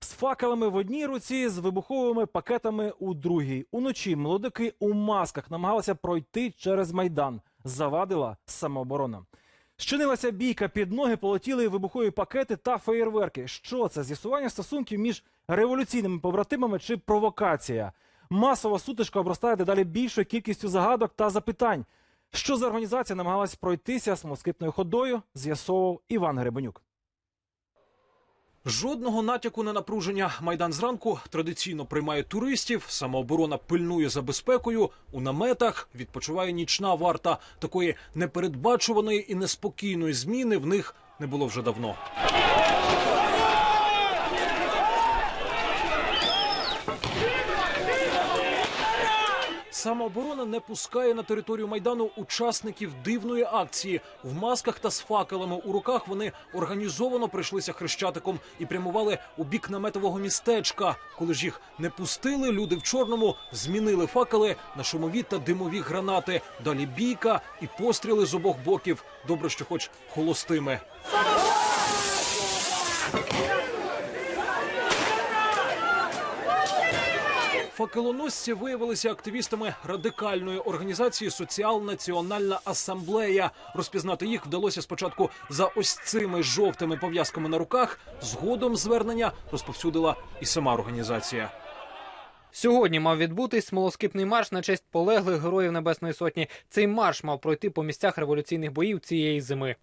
З факелами в одній руці, з вибуховими пакетами у другій. Уночі молодики у масках намагалися пройти через майдан. Завадила самооборона. Щинилася бійка під ноги, полетіли вибухові пакети та феєрверки. Що це? З'ясування стосунків між революційними побратимами чи провокація? Масова сутичка обростає дедалі більшою кількістю загадок та запитань. Що за організація намагалась пройтися з москитною ходою, з'ясовував Іван Гребенюк. Жодного натяку на напруження. Майдан зранку традиційно приймає туристів. Самооборона пильнує за безпекою. У наметах відпочиває нічна варта. Такої непередбачуваної і неспокійної зміни в них не було вже давно. Самооборона не пускає на територію майдану учасників дивної акції. В масках та з факелами у руках вони організовано прийшлися хрещатиком і прямували у бік наметового містечка. Коли ж їх не пустили, люди в чорному змінили факели на шумові та димові гранати. Далі бійка і постріли з обох боків. Добре, що хоч холостими. Факелоносці виявилися активістами радикальної організації Соціал-Національна Асамблея. Розпізнати їх вдалося спочатку за ось цими жовтими пов'язками на руках. Згодом звернення розповсюдила і сама організація. Сьогодні мав відбутись смолоскипний марш на честь полеглих героїв Небесної Сотні. Цей марш мав пройти по місцях революційних боїв цієї зими.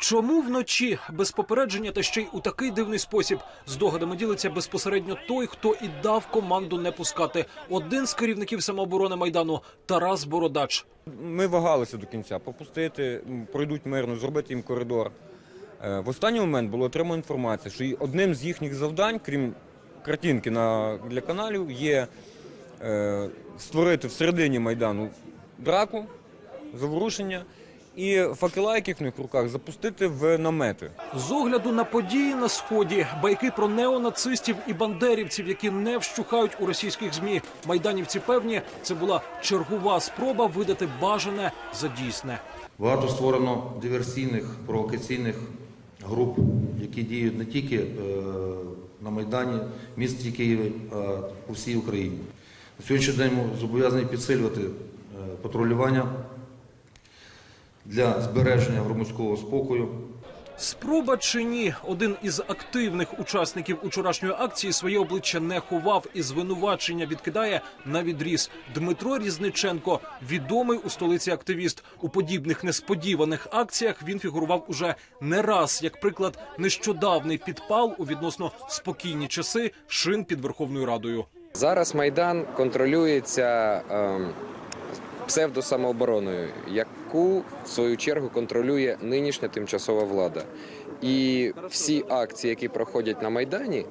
Чому вночі без попередження та ще й у такий дивний спосіб здогадами ділиться безпосередньо той, хто і дав команду не пускати. Один з керівників самооборони майдану Тарас Бородач. Ми вагалися до кінця попустити, пройдуть мирно, зробити їм коридор. Е, В останній момент було отримано інформація, що одним з їхніх завдань, крім картинки для каналів, є е, створити всередині майдану драку, заворушення і факела, які в них в руках, запустити в намети. З огляду на події на сході, байки про неонацистів і бандерівців, які не вщухають у російських змі. Майданівці певні, це була чергова спроба видати бажане за дійсне. Багато створено диверсійних провокаційних груп, які діють не тільки е, на Майдані, в місті Києві, а у всій Україні. На сьогоднішній день ми зобов'язані підсилювати е, патрулювання для збереження громадського спокою. Спроба чи ні, один із активних учасників учорашньої акції своє обличчя не ховав і звинувачення відкидає на відріз. Дмитро Різниченко, відомий у столиці активіст. У подібних несподіваних акціях він фігурував уже не раз. Як приклад, нещодавний підпал у відносно спокійні часи шин під Верховною Радою. Зараз Майдан контролюється ем, псевдосамообороною, яку в свою чергу контролює нинішня тимчасова влада. І всі акції, які проходять на Майдані,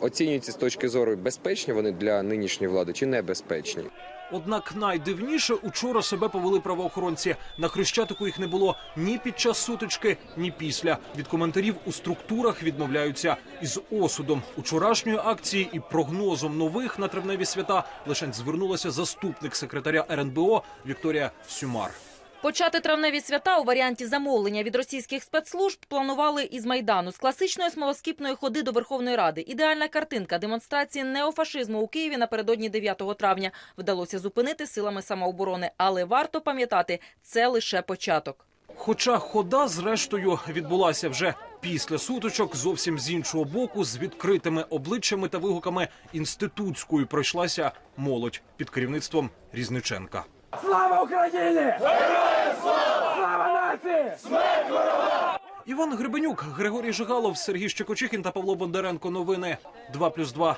оцінюються з точки зору безпечні вони для нинішньої влади чи небезпечні. Однак найдивніше учора себе повели правоохоронці. На хрещатику їх не було ні під час сутички, ні після. Від коментарів у структурах відмовляються із осудом учорашньої акції і прогнозом нових на травневі свята лише звернулася заступник секретаря РНБО Вікторія Сюмар. Почати травневі свята у варіанті замовлення від російських спецслужб планували із майдану з класичної смолоскипної ходи до Верховної Ради. Ідеальна картинка демонстрації неофашизму у Києві напередодні 9 травня вдалося зупинити силами самооборони. Але варто пам'ятати, це лише початок. Хоча хода, зрештою, відбулася вже після сутичок, зовсім з іншого боку, з відкритими обличчями та вигуками інститутською пройшлася молодь під керівництвом Різниченка. Слава Україні! Героям слава! Слава нації! Іван Гребенюк, Григорій Жигалов, Сергій Щекочихін та Павло Бондаренко. Новини 2+,2.